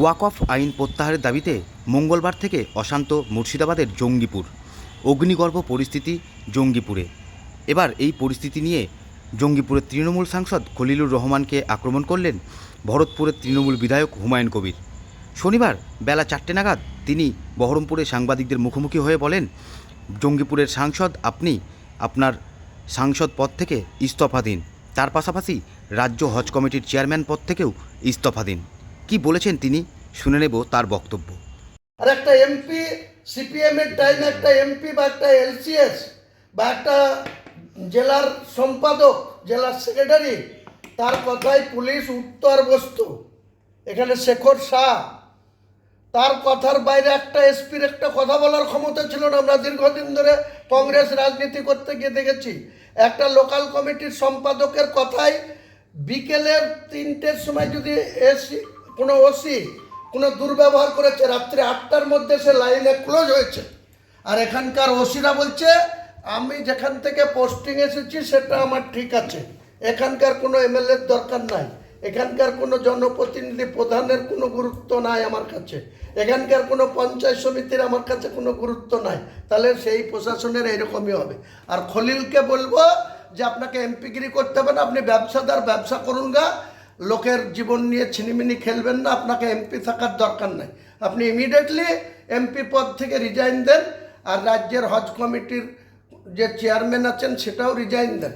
ওয়াকফ আইন প্রত্যাহারের দাবিতে মঙ্গলবার থেকে অশান্ত মুর্শিদাবাদের জঙ্গিপুর। অগ্নিগর্ভ পরিস্থিতি জঙ্গিপুরে। এবার এই পরিস্থিতি নিয়ে জঙ্গিপুরের তৃণমূল সাংসদ খলিলুর রহমানকে আক্রমণ করলেন ভরতপুরের তৃণমূল বিধায়ক হুমায়ুন কবির। শনিবার বেলা চারটে নাগাদ তিনি বহরমপুরে সাংবাদিকদের মুখোমুখি হয়ে বলেন, জঙ্গিপুরের সাংসদ আপনি আপনার সাংসদ পদ থেকে ইস্তফা দিন। তার পাশাপাশি রাজ্য হজ কমিটির চেয়ারম্যান পদ থেকেও ইস্তফা দিন। কি বলেছেন তিনি, শুনে নেব তার বক্তব্য। আর একটা এমপি, সিপিএম এর টাইমে একটা এমপি বা একটা এলসিএস বা একটা জেলার সম্পাদক, জেলার সেক্রেটারি, তার কথায় পুলিশ উত্তর বস্তু। এখানে শেখর শাহ। তার কথার বাইরে একটা এসপির একটা কথা বলার ক্ষমতা ছিল না। আমরা দীর্ঘদিন ধরে কংগ্রেস রাজনীতি করতে গিয়ে দেখেছি, একটা লোকাল কমিটির সম্পাদকের কথায় বিকেলের তিনটের সময় যদি এসি কোনো ওসি কোনো দুর্ব্যবহার করেছে, রাত্রে আটটার মধ্যে সে লাইনে ক্লোজ হয়েছে। আর এখানকার ওসিরা বলছে, আমি যেখান থেকে পোস্টিং এসেছি, সেটা আমার ঠিক আছে। এখানকার কোনো এমএলএর দরকার নাই। এখানকার কোনো জনপ্রতিনিধি প্রধানের কোনো গুরুত্ব নাই আমার কাছে। এখানকার কোনো পঞ্চায়েত সমিতির আমার কাছে কোনো গুরুত্ব নাই। তাহলে সেই প্রশাসনের এইরকমই হবে। আর খলিলকে বলব যে, আপনাকে এমপিগিরি করতে হবে না, আপনি ব্যবসাদার, ব্যবসা করুন গা। লোকের জীবন নিয়ে ছিনিমিনি খেলবেন না, আপনাকে এমপি থাকার দরকার নাই। আপনি ইমিডিয়েটলি এমপি পদ থেকে রিজাইন দেন আর রাজ্যের হজ কমিটির যে চেয়ারম্যান আছেন সেটাও রিজাইন দেন।